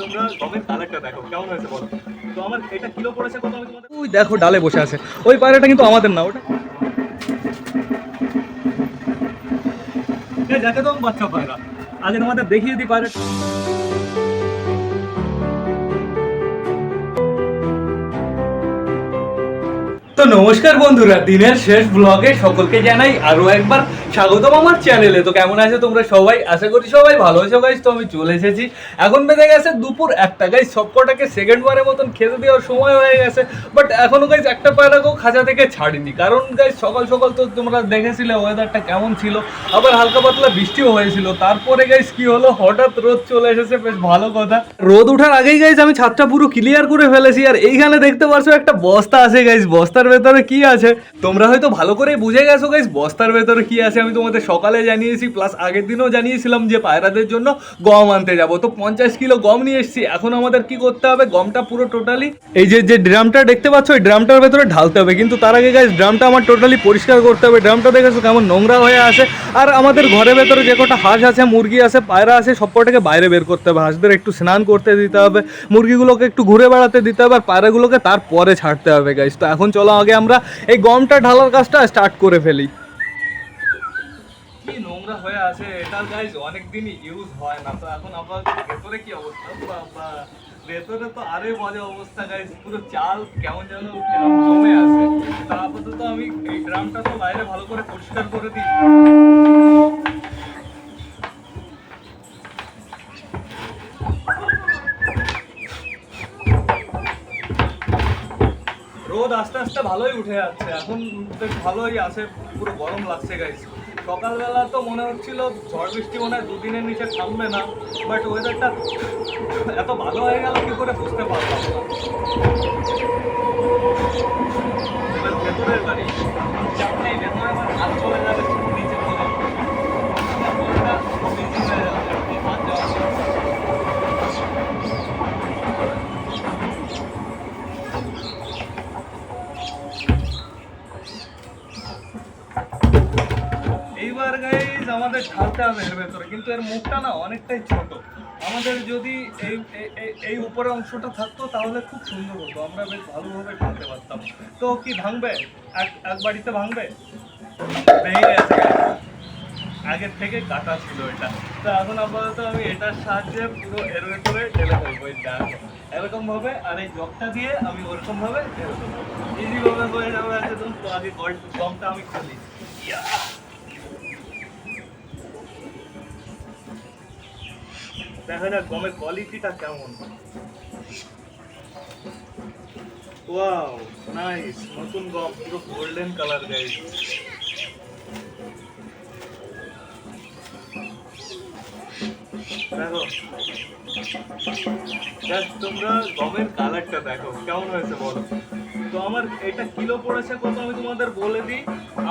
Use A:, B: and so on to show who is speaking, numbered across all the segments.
A: তোমরা গমের কালারটা দেখো কেমন হয়েছে বলো? তো আমার এটা কিলো পড়েছে কত আমি তোমাদের
B: ওই দেখো ডালে বসে আছে। ওই পায়রাটা কিন্তু আমাদের না ওটা
A: দেখে তো বাচ্চা পায়রা। আগে তোমাদের দেখিয়ে দিই পায়রা
B: তো নমস্কার বন্ধুরা, দিনের শেষ ব্লগে সকলকে জানাই আরও একবার স্বাগতম আমার চ্যানেলে তো কেমন আছে তোমরা সবাই? আশা করি সবাই ভালো আছো গাইজ তো আমি চলে এসেছি। এখন বেজে গেছে দুপুর একটা। গাইজ সবকটাকে সেকেন্ড বারের মতন খেতে দেওয়ার সময় হয়ে গেছে। বাট এখনও গাইজ একটা পায়রাকেও খাঁচা থেকে ছাড়িনি। কারণ গাইজ সকাল সকাল তো তোমরা দেখেছিলে ওয়েদারটা কেমন ছিল। আবার হালকা পাতলা বৃষ্টিও হয়েছিল। তারপরে গাইজ কি হলো? হঠাৎ রোদ চলে এসেছে, বেশ ভালো কথা। রোদ ওঠার আগেই গাইজ আমি ছাদটা পুরো ক্লিয়ার করে ফেলেছি। আর এইখানে দেখতে পারছ একটা বস্তা আছে গাইজ বস্তার ভেতরে কি আছে? তোমরা হয়তো ভালো করে বুঝে গেছো গাইস বস্তার ভেতরে কি আছে? আমি তোমাদের সকালে জানিয়েছি প্লাস আগের দিনও জানিয়েছিলাম যে পায়রাদের জন্য গম আনতে যাব। তো পঞ্চাশ কিলো গম নিয়ে এসেছি। এখন আমাদের কি করতে হবে? গমটা পুরো টোটালি এই যে যে ড্রামটা দেখতে পাচ্ছ, ওই ড্রামটার ভেতরে ঢালতে হবে। কিন্তু তার আগে গাইস ড্রামটা আমার টোটালি পরিষ্কার করতে হবে। ড্রামটা দেখেছ কেমন নোংরা হয়ে আছে। আর আমাদের ঘরের ভেতরে যে কটা হাঁস আছে, মুরগি আছে, পায়রা আছে, সব কটাকে বাইরে বের করতে হবে। হাঁসদের একটু স্নান করতে দিতে হবে। মুরগিগুলোকে একটু ঘুরে বেড়াতে দিতে হবে। আর পায়রাগুলোকে তারপরে ছাড়তে হবে গাইস তো এখন চলো আগে আমরা এই গমটা ঢালার কাজটা স্টার্ট করে ফেলি। নোংরা হয়ে আছে ইউজ হয় না, তো এখন আবার ভেতরে কি অবস্থা? ভেতরে তো আরে অবস্থা পুরো চাল কেমন যেন আছে। আপাতত আমি ড্রামটা তো বাইরে ভালো করে পরিষ্কার করে দিই। রোদ আস্তে আস্তে ভালোই উঠে যাচ্ছে। এখন বেশ ভালোই আছে, পুরো গরম লাগছে গাইজ সকালবেলা তো মনে হচ্ছিল ঝড় বৃষ্টি মনে হয় দুদিনের নিচে থামবে না বাট ওয়েদারটা এত ভালো হয়ে গেল কী করে বুঝতে পারলাম ভেতরের বাড়ি। চাপ নেই ভেতরে আমার হাত চলে যাবে। আমাদের ঢালতে হবে এর ভেতরে, কিন্তু এর মুখটা না অনেকটাই ছোট। আমাদের যদি এই, এই- উপরে অংশটা থাকতো, তাহলে খুব সুন্দর হতো। আমরা বেশ ভালোভাবে ঢালতে পারতাম। তো কি ভাঙবে? এক এক বাড়িতে ভাঙবে? আগের থেকে কাটা ছিল এটা। তো এখন আপাতত আমি এটার সাহায্যে পুরো এর ভেতরে ঢেলে ফেলব, এই দেখো। এরকম আর এই জগটা দিয়ে আমি ওরকমভাবে ঢেলে ফেলব। ইজি ভাবে হয়ে যাবে, একদম তো আগে গমটা আমি খুলি ইয়া! দেখা যাক গমের কোয়ালিটিটা কেমন? ওয়াও নাইস নতুন গম, পুরো গোল্ডেন কালার গাইস দেখো। তোমরা গমের কালারটা দেখো। কেমন হয়েছে বলো? তো আমার এটা কিলো পড়েছে কত আমি তোমাদের বলে দিই।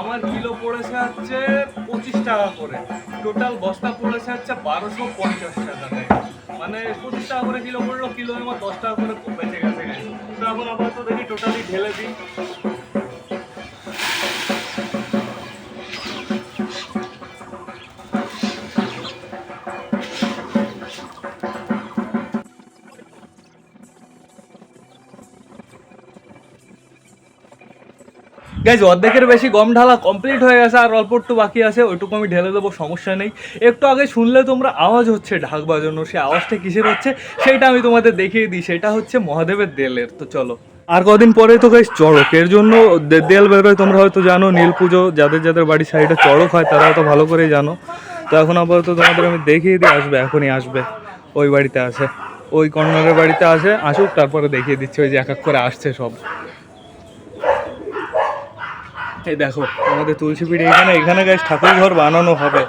B: আমার কিলো পড়েছে হচ্ছে পঁচিশ টাকা করে। টোটাল বস্তা পড়েছে হচ্ছে বারোশো পঞ্চাশ টাকা মানে পঁচিশ টাকা করে কিলো পড়ল, কিলো আমার দশ টাকা করে খুব বেঁচে গেছে গেছে তো এখন আপাতত দেখি টোটালি ঢেলে দিই। গাইজ অর্ধেকের বেশি গম ঢালা কমপ্লিট হয়ে গেছে, আর অল্প একটু বাকি আছে, ওইটুকু আমি ঢেলে দেবো, সমস্যা নেই। একটু আগে শুনলে তোমরা আওয়াজ হচ্ছে ঢাক বাজানো সেই আওয়াজটা কিসের হচ্ছে সেটা আমি তোমাদের দেখিয়ে দিই, সেটা হচ্ছে মহাদেবের দেলের, তো চলো। আর কদিন পরে তো গাইজ চড়ক, এর জন্য দেল বেরোয় তোমরা হয়তো জানো, নীল পুজো, যাদের যাদের বাড়ির সাইডে চড়ক হয়, তারা হয়তো ভালো করেই জানো। তো এখন আপাতত তোমাদের আমি দেখিয়ে দিই, আসবে, এখনই আসবে, ওই বাড়িতে আসে ওই কর্নারের বাড়িতে আসে আসুক, তারপরে দেখিয়ে দিচ্ছে, ওই যে এক এক করে আসছে সব। এই দেখো আমাদের তুলসী পিঠে এখানে এখানে গাছ ঠাকুর ঘর বানানো হবে।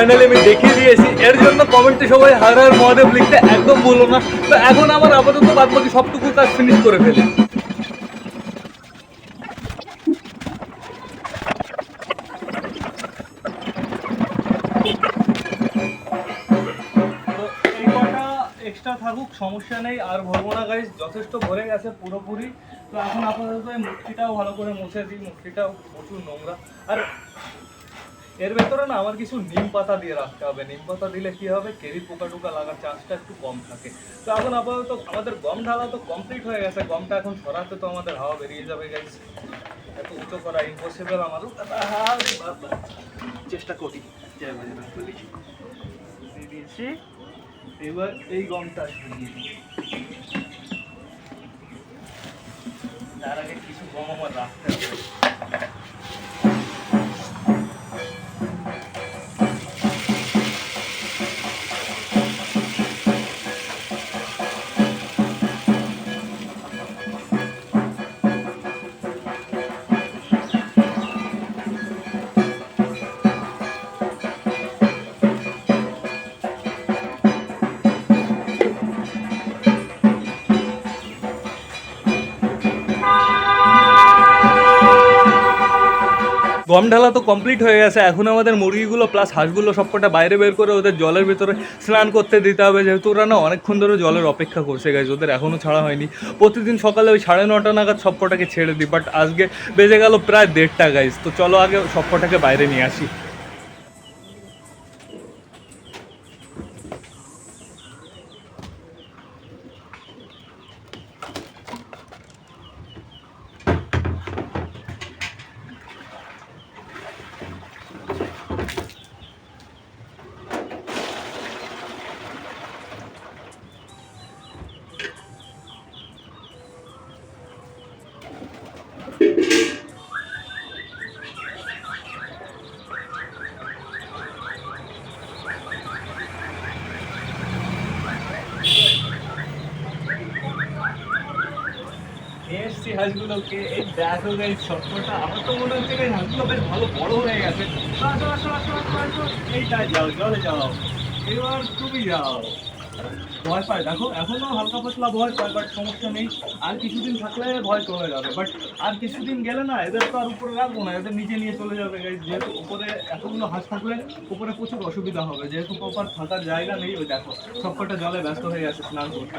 B: ফাইনালি আমি দেখিয়ে দিয়েছি। এর জন্য কমেন্টে সবাই হার হার মহাদেব লিখতে একদম বলো না। তো এখন আমার আপাতত বাদ বাকি সবটুকু কাজ ফিনিশ করে ফেলি। এক্সট্রা থাকুক, সমস্যা নেই, আর ভরবো না গাইজ যথেষ্ট ভরে গেছে পুরোপুরি। তো এখন আপাতত এই মূর্তিটাও ভালো করে মুছে দিই। মূর্তিটাও প্রচুর নোংরা। আর এর ভেতরে না আমার কিছু নিম পাতা দিয়ে রাখতে হবে। নিম পাতা দিলে কি হবে? কেরি পোকা টোকা লাগার চান্সটা একটু কম থাকে। তো এখন আপাতত আমাদের গম ঢালা তো কমপ্লিট হয়ে গেছে। গমটা এখন সরাতে তো আমাদের হাওয়া বেরিয়ে যাবে গাইজ এত উঁচু করা ইম্পসিবল আমারও চেষ্টা করি। দিয়েছি। এবার এই গমটা তার আগে কিছু গম আমার রাখতে হবে। গম ঢালা তো কমপ্লিট হয়ে গেছে। এখন আমাদের মুরগিগুলো প্লাস হাঁসগুলো সবকটা বাইরে বের করে ওদের জলের ভিতরে স্নান করতে দিতে হবে। যেহেতু ওরা না অনেকক্ষণ ধরে জলের অপেক্ষা করছে গেছে ওদের এখনও ছাড়া হয়নি। প্রতিদিন সকালে ওই সাড়ে নটা নাগাদ সবকটাকে ছেড়ে দিই বাট আজকে বেজে গেল প্রায় দেড়টা গাইজ তো চলো আগে সবকটাকে বাইরে নিয়ে আসি। এসছি হাঁসগুলোকে এই দেখো গাইজ সবকটা আমার তো মনে হচ্ছে গাইজ হাঁসগুলো বেশ ভালো বড় হয়ে গেছে। এইটাই যাও জলে যাও। এবার তুমি যাও। ভয় পায়, দেখো, এখনও হালকা পাতলা ভয় পায় বাট সমস্যা নেই। আর কিছুদিন থাকলে ভয় কমে যাবে বাট আর কিছুদিন গেলে না, এদের তো আর উপরে রাখব না, এদের নিচে নিয়ে চলে যাবে। যেহেতু উপরে এতগুলো হাঁস থাকলে উপরে প্রচুর অসুবিধা হবে। যেহেতু প্রপার থাকার জায়গা নেই, ওই দেখো, সবকটা জলে ব্যস্ত হয়ে গেছে, স্নান করতে।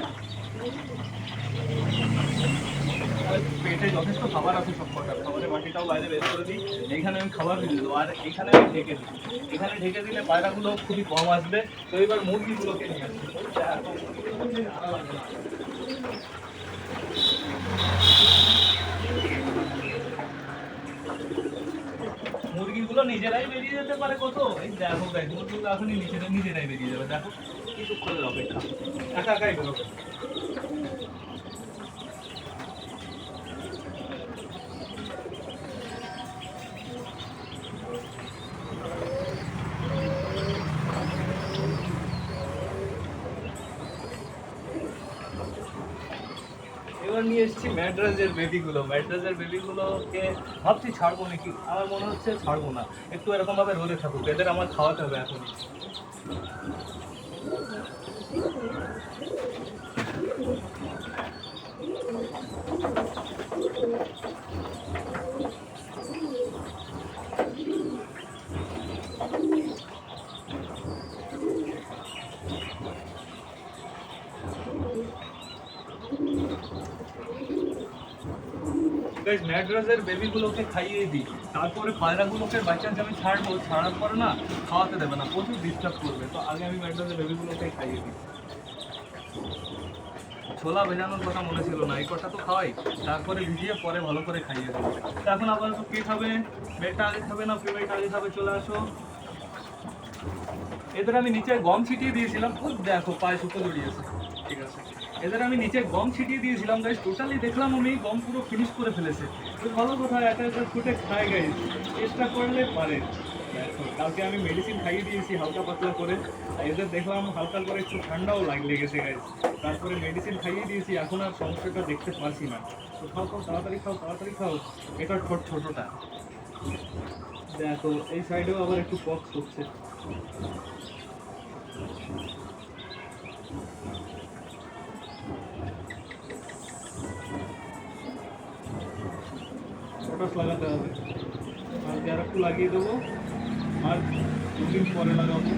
B: পেটে যথেষ্ট খাবার আছে সব কটার খাবারের বাটিটাও বাইরে বের করে দিই। এইখানে আমি খাবার দিয়ে দেবো। আর এখানে আমি ঢেকে দিই। এখানে ঢেকে দিলে পায়রাগুলো খুবই কম আসবে। তো এবার মুরগিগুলোকে নিয়ে মুরগিগুলো নিজেরাই বেরিয়ে যেতে পারে কত? এই দেখো গাইজ মুরগিগুলো এখনই নিজেরা নিজেরাই বেরিয়ে যাবে। দেখো কিছুক্ষণের অপেক্ষা একা একাই বেরোবে এবার নিয়ে এসেছি ম্যাড্রাসের বেবিগুলো ম্যাড্রাসের বেবিগুলোকে ভাবছি ছাড়বো নাকি? আমার মনে হচ্ছে ছাড়বো না। একটু এরকমভাবে রোদে থাকুক, এদের আমার খাওয়াতে হবে এখন গাইস ম্যাড্রাসের বেবিগুলোকে খাইয়ে দিই। তারপরে পায়রাগুলোকে আমি ছাড়বো, ছাড়ার না, খাওয়াতে দেবে না, প্রচুর ডিস্টার্ব করবে। তো আগে আমি ম্যাড্রাসের বেবিগুলোকে খাইয়ে দিই। ছোলা ভেজানোর কথা মনে ছিল না, এই কটা তো খাওয়াই। তারপরে ভিজিয়ে পরে ভালো করে খাইয়ে দেবো এখন আপাতত কে খাবে? মেয়েটা আগে খাবে না ফিমেলটা আগে খাবে, চলে আসো। এদের আমি নিচে গম ছিটিয়ে দিয়েছিলাম। খুব দেখো, পায়ে সুতো জড়িয়েছে ঠিক আছে। এদের আমি নিচে গম ছিটিয়ে দিয়েছিলাম গাইস টোটালি দেখলাম আমি, গম পুরো ফিনিশ করে ফেলেছে। তো ভালো কথা একটা একটা ফুটে খায় গাইস চেষ্টা করলে পারে। কালকে আমি মেডিসিন খাইয়ে দিয়েছি হালকা পাতলা করে। এদের দেখলাম হালকা করে একটু ঠান্ডাও লাগ, লেগেছে গাইস তারপরে মেডিসিন খাইয়ে দিয়েছি, এখন আর সমস্যাটা দেখতে পারছি না। তো খাও খাও, তাড়াতাড়ি খাও তাড়াতাড়ি খাও। এটা ঠোঁট ছোটটা দেখো, এই সাইডেও আবার একটু পক্স হচ্ছে। পটাশ লাগাতে হবে। আর গ্যারাকটু লাগিয়ে দেবো। আর দুদিন পরে লাগাবো।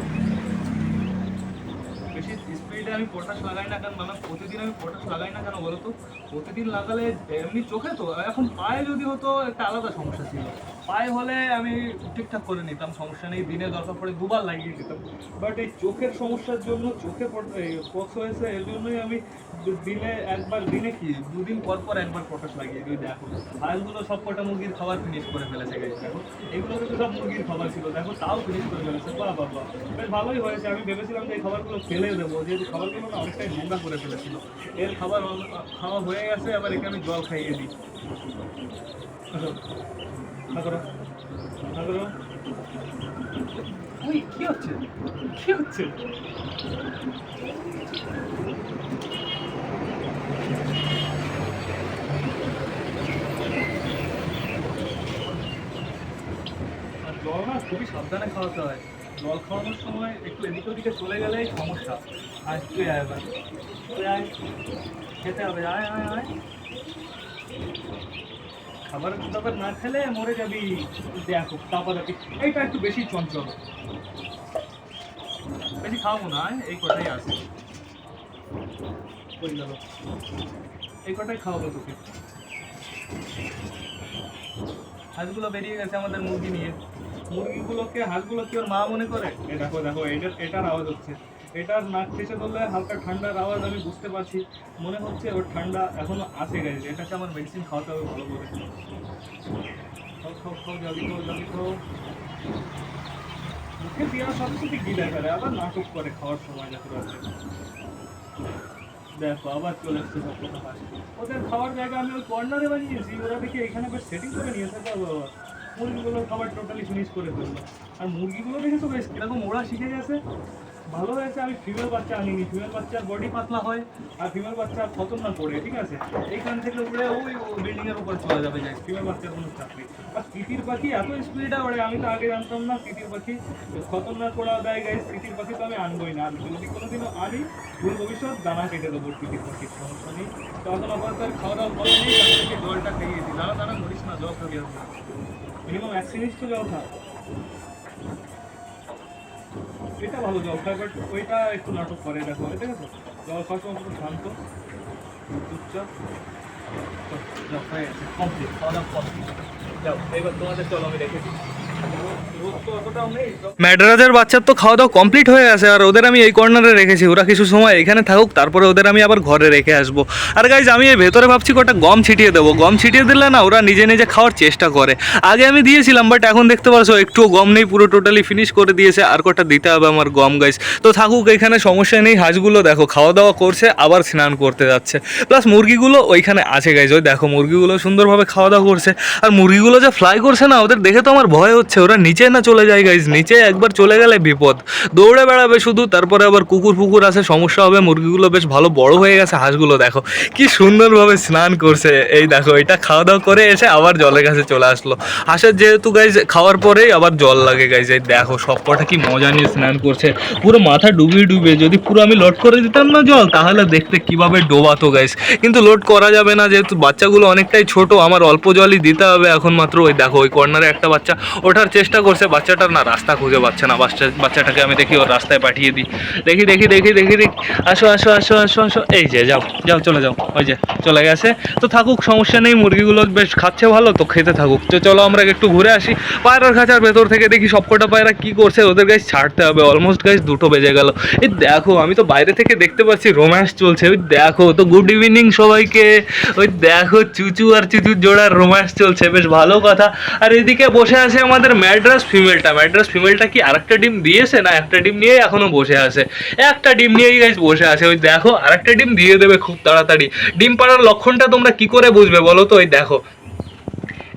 B: বেশি স্পিডে আমি পটাশ লাগাই না কেন মানে প্রতিদিন আমি পটাশ লাগাই না কেন বলো তো প্রতিদিন লাগালে এমনি চোখে তো, এখন পায়ে যদি হতো একটা আলাদা সমস্যা ছিল। পায়ে হলে আমি ঠিকঠাক করে নিতাম সমস্যা নেই। দিনে দরকার পড়ে দুবার লাগিয়ে দিতাম। বাট এই চোখের সমস্যার জন্য চোখে পক্স হয়েছে এর জন্যই আমি দিনে একবার দিনে কি দুদিন পর পর একবার পটাশ লাগিয়ে দিই দেখো। হাঁসগুলো সব কটা মুরগির খাবার ফিনিশ করে ফেলেছে guys, দেখো। এগুলো কিন্তু সব মুরগির খাবার ছিল দেখো তাও ফিনিশ করে ফেলেছে বাহ বাহ বেশ ভালোই হয়েছে আমি ভেবেছিলাম যে এই খাবারগুলো ফেলে দেবো যেহেতু খাবারগুলো না অনেকটাই নোংরা করে ফেলেছিল। এর খাবার খাওয়া হয়ে গেছে আবার এখানে জল খাইয়ে দিই। কি হচ্ছে কি হচ্ছে জল না খুবই সাবধানে খাওয়াতে হয় জল খাওয়ানোর সময় একটু এদিক ওদিকে চলে গেলেই সমস্যা আয় তুই আয় খেতে হবে আয় আয় আয়। খাবার দাবার না খেলে মরে যাবি। দেখো, তারপর দেখি, এইটা একটু বেশি চঞ্চল। বেশি খাওয়াবো না, এই কটাই আছে। এই কটাই খাওয়াবো তোকে। হাঁসগুলো বেরিয়ে গেছে আমাদের মুরগি নিয়ে। মুরগিগুলোকে, হাঁসগুলো কি ওর মা মনে করে? এ দেখো দেখো এটা এটার আওয়াজ হচ্ছে। এটার নাক ঠেসে ধরলে হালকা ঠান্ডার আওয়াজ আমি বুঝতে পারছি। মনে হচ্ছে ওর ঠান্ডা এখনও আসে গেছে এটাকে আমার মেডিসিন খাওয়াতে হবে ভালো করে। খাও খাও খাও মুখে দেওয়া সব কিছু গিলে ফেলে আবার নাটক করে খাওয়ার সময় দেখো রাত্রে দেখো, আবার চলে এসছে সব কথা ওদের খাওয়ার জায়গা আমি ওই কর্নারে বানিয়েছি। ওরা দেখি এখানে বেশ সেটিং করে নিয়েছে তো বাবা মুরগিগুলোর খাবার টোটালি ফিনিশ করে ফেলল। আর মুরগিগুলো দেখেছ বেশ কীরকম ওরা শিখে গেছে। ভালো হয়েছে, আমি ফিমেল বাচ্চা আনিনি। ফিমেল বাচ্চার বডি পাতলা হয় আর ফিমেল বাচ্চা খতরনাক পড়ে ঠিক আছে? এইখান থেকে উড়ে ওই বিল্ডিং এর উপর চলে যাবে, যাই ফিমেল বাচ্চার কোনো চাপ নেই। আর তিতির পাখি এত স্পিডে ওড়ে, আমি তো আগে জানতাম না তিতির পাখি খতরনাক ওড়া দেয়, গাইস তিতির পাখি তো আমি আনবোই না। আর যদি কোনোদিনও আনি, ভুল ভবিষ্যৎ, দানা কেটে দেবো তিতির পাখির সমস্যা নেই। তো এখন আপাতত খাওয়া দাওয়া করে নেই তার জলটা খাইয়ে দিই দানা দানা মরিস না, জল খাবি মিনিমাম এক সিরিজ তো জল খা। এটা ভালো জল বাট ওইটা একটু নাটক করে, দেখো ঠিক আছে জল খাওয়ার সময় শান্ত, চুপচাপ যাও হয়ে কমপ্লিট খাওয়া দাওয়া কমপ্লিট। যাও, এবার তোমাদের চলো, আমি রেখে দিই।
C: ম্যাডরাজের বাচ্চার তো খাওয়া দাওয়া কমপ্লিট হয়ে গেছে, আর ওদের আমি এই কর্নারে রেখেছি। ওরা কিছু সময় এখানে থাকুক, তারপরে ওদের আমি আবার ঘরে রেখে আসব। আর গাইজ আমি এই ভেতরে ভাবছি কটা গম ছিটিয়ে দেবো। গম ছিটিয়ে দিলে না, ওরা নিজে নিজে খাওয়ার চেষ্টা করে। আগে আমি দিয়েছিলাম বাট এখন দেখতে পারছ, একটুও গম নেই, পুরো টোটালি ফিনিশ করে দিয়েছে, আর কটা দিতে হবে আমার গম গাইজ তো থাকুক, এখানে সমস্যা নেই। হাঁসগুলো দেখো, খাওয়া দাওয়া করছে, আবার স্নান করতে যাচ্ছে। প্লাস মুরগিগুলো ওইখানে আছে গাইজ ওই দেখো, মুরগিগুলো সুন্দরভাবে খাওয়া দাওয়া করছে। আর মুরগিগুলো যে ফ্লাই করছে না, ওদের দেখে তো আমার ভয় হচ্ছে। ওরা নিচে না চলে যায় গাইজ নিচে একবার চলে গেলে বিপদ। দৌড়ে বেড়াবে শুধু, তারপরে আবার কুকুর ফুকুর আছে সমস্যা হবে, মুরগিগুলো বেশ ভালো বড় হয়ে গেছে, হাঁসগুলো দেখো, কি সুন্দরভাবে স্নান করছে। এই দেখো, এটা খাওয়া দাওয়া করে এসে আবার জলের কাছে চলে আসলো। হাঁসের যেহেতু গাইজ খাওয়ার পরেই আবার জল লাগে গাইজ এই দেখো, সব কটা কি মজা নিয়ে স্নান করছে। পুরো মাথা ডুবিয়ে ডুবিয়ে, যদি পুরো আমি লোড করে দিতাম না জল, তাহলে দেখতে কীভাবে ডোবাতো গাইজ কিন্তু লোড করা যাবে না, যেহেতু বাচ্চাগুলো অনেকটাই ছোট, আমার অল্প জলই দিতে হবে এখন মাত্র, ওই দেখো, ওই কর্নারে একটা বাচ্চা ওঠার চেষ্টা করছে বাচ্চাটার না রাস্তা খুঁজে পাচ্ছে না। বাচ্চা, বাচ্চাটাকে আমি দেখি, ওর রাস্তায় পাঠিয়ে দিই। দেখি দেখি দেখি দেখি দেখি। আসো আসো আসো আসো আসো। এই যে, যাও যাও, চলে যাও। ওই যে, চলে গেছে। তো থাকুক, সমস্যা নেই, মুরগিগুলো বেশ খাচ্ছে ভালো, তো খেতে থাকুক। তো চলো আমরা একটু ঘুরে আসি। পায়রার খাঁচার ভেতর থেকে দেখি সবকটা পায়রা কি করছে, ওদের গাছ ছাড়তে হবে। অলমোস্ট গাছ দুটো বেজে গেল। এই দেখো, আমি তো বাইরে থেকে দেখতে পাচ্ছি, রোম্যান্স চলছে। ওই দেখো, তো গুড ইভিনিং সবাইকে। ওই দেখো, চুচু আর চুচুর জোড়ার রোম্যান্স চলছে, বেশ ভালো কথা। আর এদিকে বসে আছে আমাদের ম্যাড্রাস ফিমেলটা ম্যাড্রাস ফিমেলটা কি আরেকটা ডিম দিয়েছে না একটা ডিম নিয়েই এখনও বসে আছে? একটা ডিম নিয়েই গাইজ বসে আছে। ওই দেখো, আরেকটা ডিম দিয়ে দেবে খুব তাড়াতাড়ি। ডিম পাড়ার লক্ষণটা তোমরা কি করে বুঝবে বলো তো? ওই দেখো।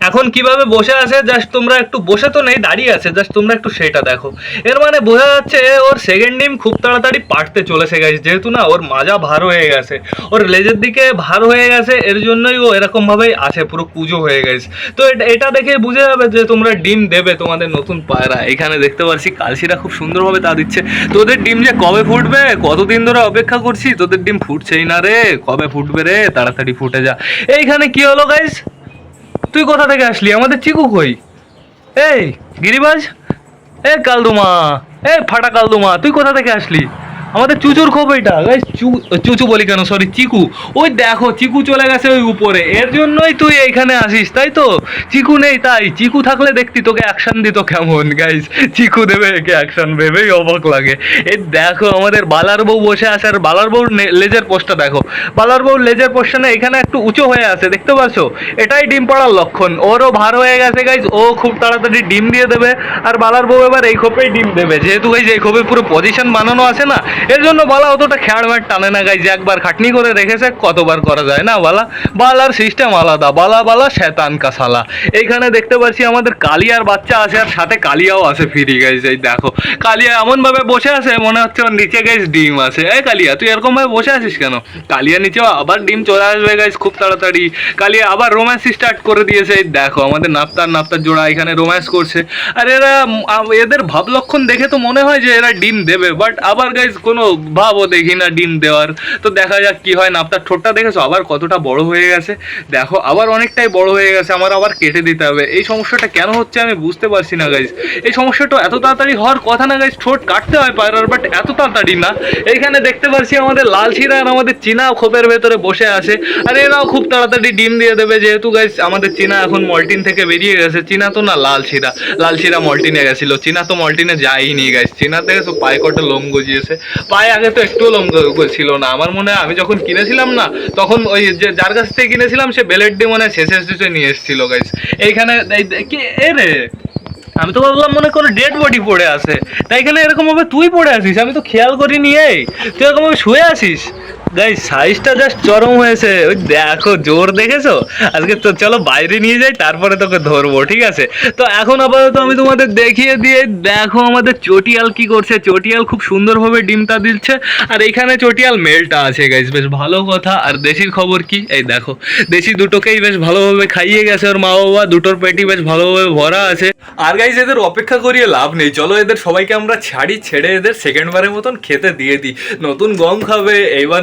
B: এখন কীভাবে বসে আছে জাস্ট তোমরা একটু বসে তো নেই, দাঁড়িয়ে আছে জাস্ট তোমরা একটু সেটা দেখো। এর মানে বোঝা যাচ্ছে ওর সেকেন্ড ডিম খুব তাড়াতাড়ি পাটতে চলেছে গাইস যেহেতু না ওর মাজা ভার হয়ে গেছে। ওর লেজের দিকে ভার হয়ে গেছে, এর জন্যই ও এরকমভাবেই আছে, পুরো কুজো হয়ে গেছে। তো এটা- এটা দেখে বুঝে যাবে যে তোমরা ডিম দেবে তোমাদের নতুন পায়রা। এখানে দেখতে পাচ্ছি কালসিরা খুব সুন্দরভাবে তা দিচ্ছে। তোদের ডিম যে কবে ফুটবে? কতদিন ধরে অপেক্ষা করছি তোদের ডিম ফুটছেই না রে। কবে ফুটবে রে? তাড়াতাড়ি ফুটে যা। এইখানে কি হলো গাইস তুই কোথা থেকে আসলি? আমাদের চিকু কই? এই গিরিবাজ? এ কালদুমা। এ ফাটা কালদুমা, তুই কোথা থেকে আসলি? আমাদের চুচুর খোপ এটা। চুচু বলি কেন? সরি চিকু। ওই দেখো, চিকু চলে গেছে ওই উপরে। এর জন্যই তুই এইখানে আসিস, তাই তো? চিকু নেই, তাই। চিকু থাকলে দেখতি তোকে অ্যাকশন দিত কেমন গাইস চিকু দেবে একে অ্যাকশন ভেবেই অবাক লাগে। এই দেখো, আমাদের বালার বউ বসে আছে, আর বালার বউর লেজের পোস্টটা দেখো। বালার বউর লেজের পোস্টটা এখানে একটু উঁচু হয়ে আছে, দেখতে পাচ্ছো এটাই ডিম পাড়ার লক্ষণ। ওরও ভার হয়ে গেছে গাইজ ও খুব তাড়াতাড়ি ডিম দিয়ে দেবে, আর বালার বউ এবার এই খোপেই ডিম দেবে। যেহেতু গাইজ এই খোপে পুরো পজিশন বানানো আছে না এর জন্য বালা অতটা খেয়াড় ম্যাট টানে না গাইজ একবার খাটনি করে রেখেছে, কতবার করা যায় না, বালা? বালার সিস্টেম আলাদা, বালা বালা শেতান কাসালা এইখানে দেখতে পাচ্ছি আমাদের কালিয়ার বাচ্চা আছে আর সাথে কালিয়াও আছে ফিরি গাইজ এই দেখো। কালিয়া এমন ভাবে বসে আছে, মনে হচ্ছে ওর নিচে গাইজ ডিম আছে। এই কালিয়া, তুই এরকম ভাবে বসে আছিস কেন? কালিয়া নিচেও আবার ডিম চলে আসবে গাইজ খুব তাড়াতাড়ি। কালিয়া আবার রোম্যান্স স্টার্ট করে দিয়েছে, এই দেখো, আমাদের নাপ্তার নাপ্তার জোড়া এখানে রোম্যান্স করছে। আর এরা এদের ভাব লক্ষণ দেখে তো মনে হয় যে এরা ডিম দেবে বাট আবার গাইজ কোনো ভাবও দেখি না ডিম দেওয়ার। তো দেখা যাক কি হয়, নাপ্তার ঠোঁটটা দেখেছ? আবার কতটা বড় হয়ে গেছে। দেখো, আবার অনেকটাই বড় হয়ে গেছে, আমার আবার কেটে দিতে হবে। এই সমস্যাটা কেন হচ্ছে আমি বুঝতে পারছি না গাইজ এই সমস্যাটা এত তাড়াতাড়ি হওয়ার কথা না গাইজ ঠোঁট কাটতে হয় পায়রার বাট এত তাড়াতাড়ি না। এইখানে দেখতে পাচ্ছি আমাদের লাল শিরা আর আমাদের চীনা খোপের ভেতরে বসে আছে। আর এরাও খুব তাড়াতাড়ি ডিম দিয়ে দেবে, যেহেতু গাইজ আমাদের চীনা এখন মল্টিন থেকে বেরিয়ে গেছে। চীনা তো না লাল শিরা। লাল শিরা মল্টিনে গেছিল। চীনা তো মল্টিনে যায়নি গাইজ চীনা থেকে তো পায়ে কটা লোম গজিয়েছে। পায়ে আগে তো একটু ছিল না। আমার মনে হয় আমি যখন কিনেছিলাম না, তখন ওই যে যার কাছ থেকে কিনেছিলাম, সে বেলেট ডি মনে হয় শেষে শেষে নিয়ে এসেছিল গাইস এইখানে এ রে? আমি তো ভাবলাম মনে কোনো ডেড বডি পড়ে আছে। তাই এখানে এরকম ভাবে তুই পড়ে আছিস? আমি তো খেয়াল করিনি, এই। তুই এরকম ভাবে শুয়ে আসিস গাই সাইজটা জাস্ট চরম হয়েছে। ওই দেখো, জোর দেখেছ? আজকে তো চলো বাইরে নিয়ে যাই, তারপরে তোকে ধরবো, ঠিক আছে? তো এখন আপাতত আমি তোমাদের দেখিয়ে দিয়ে দেখো আমাদের চটিয়াল কি করছে। চটিয়াল খুব সুন্দরভাবে ডিমটা দিচ্ছে, আর এখানে চটিয়াল মেলটা আছে গাইস বেশ ভালো কথা। আর দেশির খবর কি? এই দেখো, দেশি দুটোকেই বেশ ভালোভাবে খাইয়ে গেছে ওর মা বাবা দুটোর পেটি বেশ ভালোভাবে ভরা আছে।
D: আর গাইজ এদের অপেক্ষা করিয়ে লাভ নেই। চলো, এদের সবাইকে আমরা ছাড়ি, ছেড়ে এদের সেকেন্ড বারের মতন খেতে দিয়ে দিই। নতুন গম খাবে, এইবার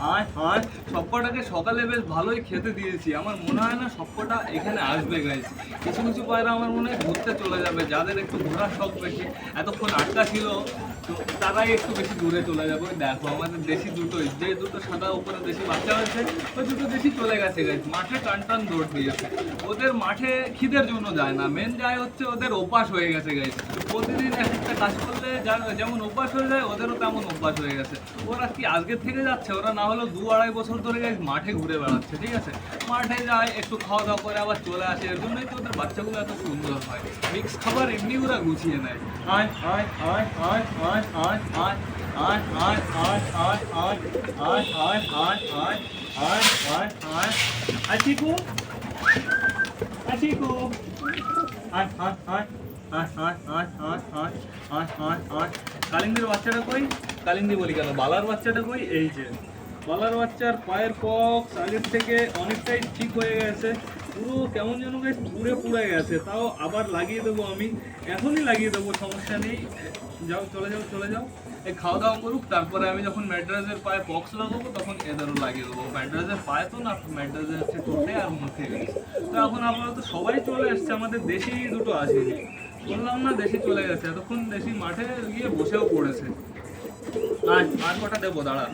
D: হয় হয়, সবকটাকে সকালে বেশ ভালোই খেতে দিয়েছি। আমার মনে হয় না সবকটা এখানে আসবে গাইজ কিছু কিছু পায়রা আমার মনে হয় ঘুরতে চলে যাবে, যাদের একটু ঘোরার শখ বেশি, এতক্ষণ আটকা ছিল, তো তারাই একটু বেশি দূরে চলে যাবে। দেখো, আমাদের দেশি দুটোই যে দুটো সাদা উপরে দেশি বাচ্চা হয়েছে, ওই দুটো দেশি চলে গেছে গাইজ মাঠে টান টান দৌড় দিয়েছে। ওদের মাঠে খিদের জন্য যায় না। মেন যায় হচ্ছে ওদের অভ্যাস হয়ে গেছে গাইজ প্রতিদিন এক একটা কাজ করলে যেমন অভ্যাস হয়ে যায়, ওদেরও তেমন অভ্যাস হয়ে গেছে। ওরা কি আজকে থেকে যাচ্ছে? ওরা না হলেও দু আড়াই বছর ধরে মাঠে ঘুরে বেড়াচ্ছে ঠিক আছে মাঠে যায় একটু খাওয়া দাওয়া করে আবার চলে আসে এর জন্যই তো ওদের বাচ্চাগুলো এত সুন্দর হয় মিক্স খাবার এমনি ওরা গুছিয়ে নেয় আয় আয় আয় আয় কালিন্দির বাচ্চাটা কই কালিন্দি বলি কেন বালার বাচ্চাটা কই এই যে বালার বাচ্চার পায়ের পক্স আগের থেকে অনেকটাই ঠিক হয়ে গেছে। পুরো কেমন যেন গাছ পুড়ে পুড়ে গেছে। তাও আবার লাগিয়ে দেবো আমি। এখনই লাগিয়ে দেবো, সমস্যা নেই। যাও, চলে যাও চলে যাও। এই খাওয়া দাওয়া করুক, তারপরে আমি যখন ম্যাড্রাসের পায়ে পক্স লাগাবো, তখন এদেরও লাগিয়ে দেবো। ম্যাড্রাসের পায়ে তো না ম্যাড্রাসের হচ্ছে টোটে আর মুখে গেছে। তো এখন আপাতত সবাই চলে এসছে, আমাদের দেশি দুটো আসেনি। বললাম না, দেশি চলে গেছে। এতক্ষণ দেশি মাঠে গিয়ে বসেও পড়েছে। আর আর কটা দেবো? দাঁড়া।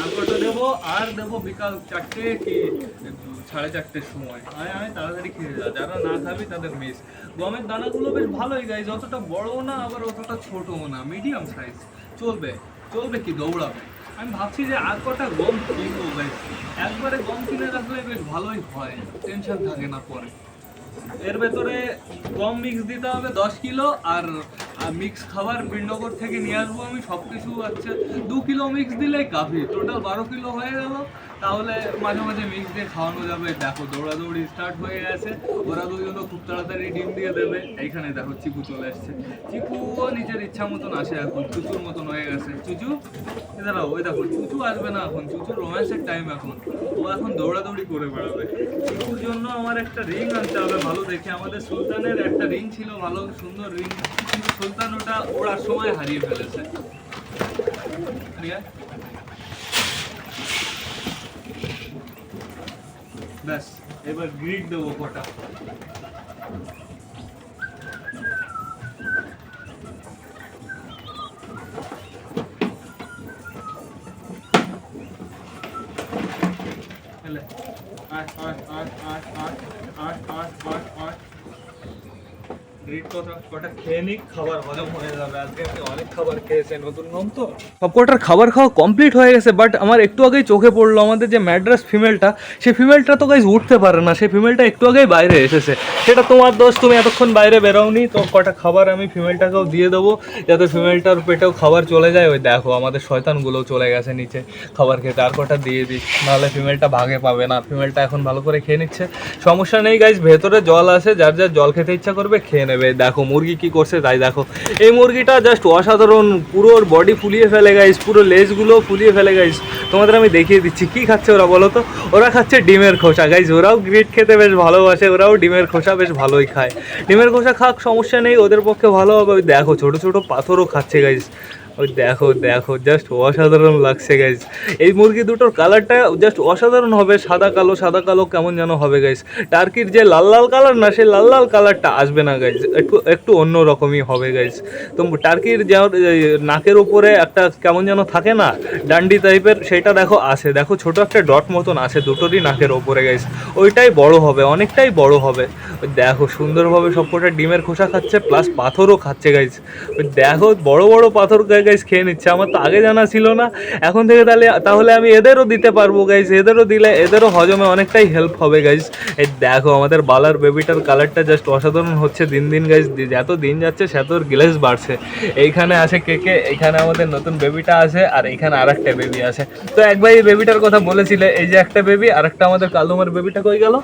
B: আর দেবো আর দেবো বিকাল চারটে কি, সাড়ে চারটের সময়। আয় আয়, তাড়াতাড়ি খেয়ে যা, যারা না খাবি তাদের মিস গমের দানাগুলো বেশ ভালোই গাইজ অতটা বড়ও না, আবার অতটা ছোটও না মিডিয়াম সাইজ চলবে চলবে কি, দৌড়াবে। আমি ভাবছি যে আর কটা গম কিনবো একবারে গম কিনে রাখলে বেশ ভালোই হয় টেনশন থাকে না পরে। এর ভেতরে গম মিক্স দিতে হবে দশ কিলো, আর মিক্স খাবার বিন্ডগর থেকে নিয়ে আসব আমি সব কিছু আছে দু কিলো মিক্স দিলেই কাফি। টোটাল বারো কিলো হয়ে গেল। তাহলে মাঝে মাঝে মিক্স দিয়ে খাওয়ানো যাবে। দেখো, দৌড়াদৌড়ি স্টার্ট হয়ে গেছে। ওরা দুজনও খুব তাড়াতাড়ি ডিম দিয়ে দেবে। এইখানে দেখো চিকু চলে এসছে। চিকুও নিজের ইচ্ছা মতন আসে এখন। চুচুর মতন হয়ে গেছে। চুচু দাঁড়াও, ওই দেখো, চুচু আসবে না এখন। চুচুর রোম্যান্সের টাইম এখন। ও এখন দৌড়াদৌড়ি করে বেড়াবে। চিকুর জন্য আমার একটা রিং আনতে হবে। ভালো দেখে, আমাদের সুলতানের একটা রিং ছিল, ভালো সুন্দর রিং সুলতান ওটা ওড়ার সময় হারিয়ে ফেলেছে ব্যাস এবার গ্রিড দেবো কটা আট আট আট আট আট আট আট আট আট গ্রিড কটা কটা খেয়ে নিক, খাবার হজম যাবে। আজকে আমি অনেক খাবার খেয়েছে নতুন নম তো।
C: সবকটার খাবার খাওয়া কমপ্লিট হয়ে গেছে বাট আমার একটু আগেই চোখে পড়ল আমাদের যে ম্যাড্রাস ফিমেলটা সেই ফিমেলটা তো গাইজ উঠতে পারে না, সেই ফিমেলটা একটু আগেই বাইরে এসেছে। সেটা তোমার দোষ, তুমি এতক্ষণ বাইরে বেরোওনি, তো কটা খাবার আমি ফিমেলটাকেও দিয়ে দেবো, যাতে ফিমেলটার পেটেও খাবার চলে যায়। ওই দেখো, আমাদের শয়তানগুলোও চলে গেছে নিচে খাবার খেতে, আর কটা দিয়ে দিই নাহলে ফিমেলটা ভাগে পাবে না ফিমেলটা এখন ভালো করে খেয়ে নিচ্ছে। সমস্যা নেই গাইজ ভেতরে জল আছে, যার যার জল খেতে ইচ্ছা করবে, খেয়ে নেবে। দেখো, মুরগি কি করছে তাই দেখো। এই মুরগিটা জাস্ট অসাধারণ, পুরো বডি ফুলিয়ে ফেলে গাইস পুরো লেজগুলো ফুলিয়ে ফেলে গাইস তোমাদের আমি দেখিয়ে দিচ্ছি, কি খাচ্ছে ওরা বলো তো? ওরা খাচ্ছে ডিমের খোসা গাইজ ওরাও গ্রিট খেতে বেশ ভালোবাসে, ওরাও ডিমের খোসা বেশ ভালোই খায়। ডিমের খোসা খাক, সমস্যা নেই, ওদের পক্ষে ভালো হবে। দেখো, ছোটো ছোটো পাথরও খাচ্ছে গাইস দেখো দেখো জাস্ট অসাধারণ লাগছে গাইজ এই মুরগি দুটোর কালারটা জাস্ট অসাধারণ হবে, সাদা কালো সাদা কালো কেমন যেন হবে গাইজ টার্কির যে লাল লাল কালার না, সেই লাল লাল কালারটা আসবে না গাইজ একটু একটু অন্য রকমই হবে গাইজ তো টার্কির যে নাকের উপরে একটা কেমন যেন থাকে না, ডান্ডি টাইপের সেটা দেখো আসে দেখো ছোট একটা ডট মতন আছে দুটোরই নাকের ওপরে গাইজ ওইটাই বড় হবে, অনেকটাই বড় হবে। দেখো সুন্দরভাবে সবকটা ডিমের খোসা খাচ্ছে প্লাস পাথরও খাচ্ছে গাইজ দেখো বড় বড় পাথর গাইজ খেয়ে নিচ্ছে। আমার তো আগে জানা ছিল না। এখন থেকে তাহলে তাহলে আমি এদেরও দিতে পারব গাইজ এদেরও দিলে, এদেরও হজমে অনেকটাই হেল্প হবে গাইজ এই দেখো, আমাদের বালার বেবিটার কালারটা জাস্ট অসাধারণ হচ্ছে দিন দিন গাইজ যত দিন যাচ্ছে, সেতর গ্লেস বাড়ছে। এইখানে আছে কেকে এখানে আমাদের নতুন বেবিটা আছে আর এখানে আর একটা বেবি আছে তো একবার এই বেবিটার কথা বলেছিলে, এই যে একটা বেবি আর একটা আমাদের কালুমার বেবিটা কই গেল?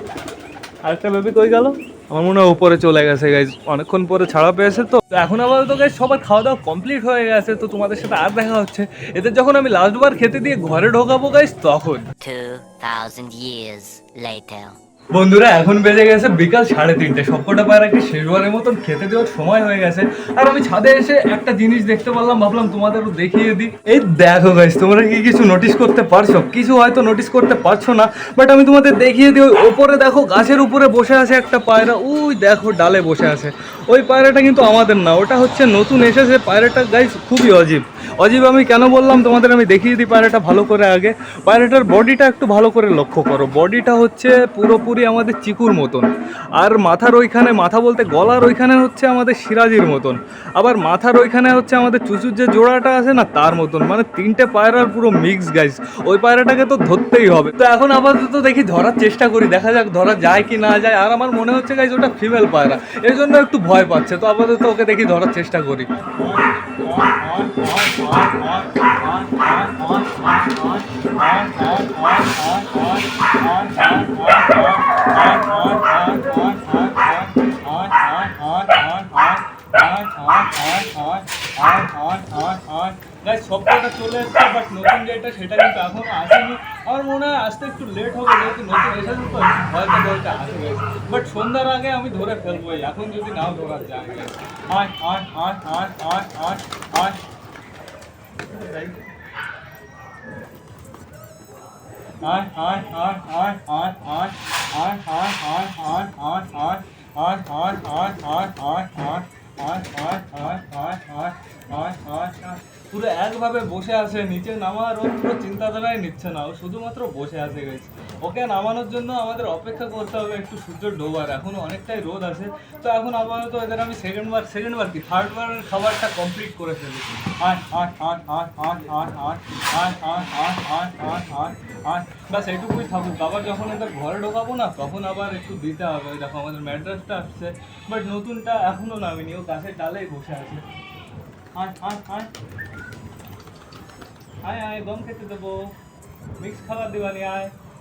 C: আরেকটা বেবি কই গেল? আমার মনে হয় উপরে চলে গেছে গাইজ অনেকক্ষণ পরে ছাড়া পেয়েছে তো। এখন আবার তো গাইজ সবার খাওয়া দাওয়া কমপ্লিট হয়ে গেছে। তো তোমাদের সাথে আর দেখা হচ্ছে। এদের যখন আমি লাস্ট বার খেতে দিয়ে ঘরে ঢোকাবো গাইজ তখন।
E: 2,000 years later.
B: বন্ধুরা, এখন বেজে গেছে বিকাল সাড়ে তিনটে। সবকটা পায়রাকে শেষবারের মতন খেতে দেওয়ার সময় হয়ে গেছে? আর আমি ছাদে এসে একটা জিনিস দেখতে পারলাম, ভাবলাম তোমাদেরও দেখিয়ে দিই। এই দেখো গাইস তোমরা কি কিছু নোটিস করতে পারছ? কিছু হয়তো নোটিস করতে পারছ না বাট আমি তোমাদের দেখিয়ে দিই, ওই ওপরে দেখো, গাছের উপরে বসে আছে একটা পায়রা। ওই দেখো, ডালে বসে আছে। ওই পায়রাটা কিন্তু আমাদের না, ওটা হচ্ছে নতুন এসেছে। পায়রাটা গাইস খুবই অজীব। অজীব আমি কেন বললাম? তোমাদের আমি দেখিয়ে দিই পায়রাটা ভালো করে আগে। পায়রাটার বডিটা একটু ভালো করে লক্ষ্য করো। বডিটা হচ্ছে পুরোপুরি আমাদের চিকুর মতন। আর মাথার ওইখানে, মাথা বলতে গলার ওইখানে হচ্ছে আমাদের সিরাজির মতন। আবার মাথার ওইখানে হচ্ছে আমাদের চুচুর যে জোড়াটা আছে না, তার মতন। মানে তিনটে পায়রার পুরো মিক্স গাইজ ওই পায়রাটাকে তো ধরতেই হবে। তো এখন আপাতত দেখি ধরার চেষ্টা করি, দেখা যাক ধরা যায় কি না যায়। আর আমার মনে হচ্ছে গাইজ ওটা ফিমেল পায়রা। এই জন্য একটু ভয় পাচ্ছে। তো আপাতত ওকে দেখি ধরার চেষ্টা করি। গাইস সবকটা চলে এসছে বাট নতুন যেটা সেটা কিন্তু এখনও আসেনি আমার মনে হয় আসতে একটু লেট হবে যেহেতু নতুন এসেছে তো হয়তো বলতে আসবে বাট সন্ধ্যার আগে আমি ধরে ফেলব এখন যদি নাও ধরা যায় আট আট আট আট আট আট আট পুরো একভাবে বসে আছে, নিচে নামার ও পুরো চিন্তাধারাই নিচ্ছে না, ও শুধুমাত্র বসে আছে গেছে ওকে নামানোর জন্য আমাদের অপেক্ষা করতে হবে একটু সূর্য ডোবার এখনও অনেকটাই রোদ আছে তো এখন আপাতত এদের আমি সেকেন্ড বার সেকেন্ড বার কি থার্ড বারের খাবারটা কমপ্লিট করে ফেলি আট আট আট আট আট আট আট আট আট আট আট আট আট আট ব্যাস এইটুকুই থাকুক আবার যখন এদের ঘরে ঢোকাবো না তখন আবার একটু দিতে হবে দেখো আমাদের ম্যাড্রেসটা আসছে বাট নতুনটা এখনও নামিনি ও গাছের ডালেই বসে আছে আয় আয় আয় আয় আয় গম খেতে দেবো মিক্স খাবার দিবানি আয়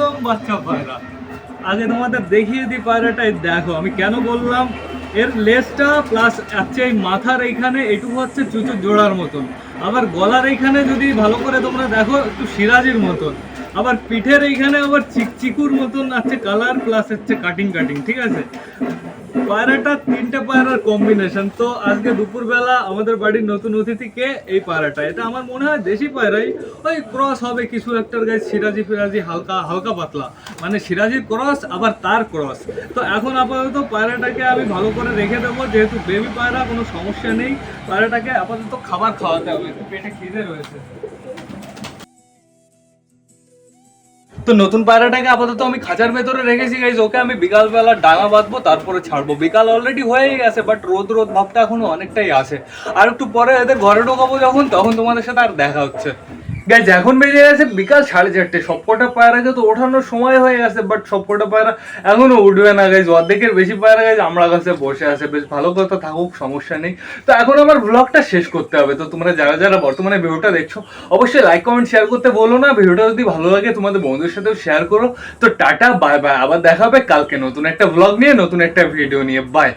B: তো বাচ্চা পায়রা। আগে তোমাদের দেখিয়ে দিই পায়রাটা এই দেখো। আমি কেন বললাম? এর লেসটা প্লাস আছে এই মাথার এইখানে এটুকু হচ্ছে চুচু জোড়ার মতন। আবার গলার এইখানে যদি ভালো করে তোমরা দেখো, একটু সিরাজির মতন। আবার পিঠের এইখানে আবার চিকচিকুর মতন আছে কালার প্লাস হচ্ছে কাটিং কাটিং ঠিক আছে? পায়রাটা তিনটে পায়রার কম্বিনেশন তো আজকে দুপুরবেলা আমাদের বাড়ির নতুন অতিথিকে এই পায়রাটা। এটা আমার মনে হয় দেশি পায়রাই। ওই ক্রস হবে কিছু একটার গায়ে সিরাজি ফিরাজি হালকা হালকা পাতলা। মানে সিরাজির ক্রস, আবার তার ক্রস। তো এখন আপাতত পায়রাটাকে আমি ভালো করে রেখে দেবো। যেহেতু বেবি পায়রা, কোনো সমস্যা নেই। পায়রাটাকে আপাতত খাবার খাওয়াতে হবে। পেটে খিদে রয়েছে। তো নতুন পায়রাটাকে আপাতত আমি খাঁচার ভেতরে রেখেছি গাইজ ওকে আমি বিকালবেলা ডাঙা বাঁধবো, তারপরে ছাড়বো। বিকাল অলরেডি হয়েই গেছে বাট রোদ রোদ ভাবটা এখনও অনেকটাই আছে। আর একটু পরে এদের ঘরে ঢোকাবো যখন, তখন তোমাদের সাথে আর দেখা হচ্ছে। গাইজ এখন বেজে গেছে বিকাল সাড়ে চারটে। সবকটা পায়রাকে তো ওঠানোর সময় হয়ে গেছে বাট সবকটা পায়রা এখনও উঠবে না গাইজ অর্ধেকের বেশি পায়রা গাইজ আমরা কাছে বসে আছে। বেশ ভালো কথা থাকুক, সমস্যা নেই। তো এখন আমার ব্লগটা শেষ করতে হবে। তো তোমরা যারা যারা বর্তমানে ভিডিওটা দেখছ, অবশ্যই লাইক কমেন্ট শেয়ার করতে বলো না। ভিডিওটা যদি ভালো লাগে, তোমাদের বন্ধুদের সাথেও শেয়ার করো। তো টাটা বাই বাই আবার দেখা হবে কালকে নতুন একটা ব্লগ নিয়ে, নতুন একটা ভিডিও নিয়ে। বাই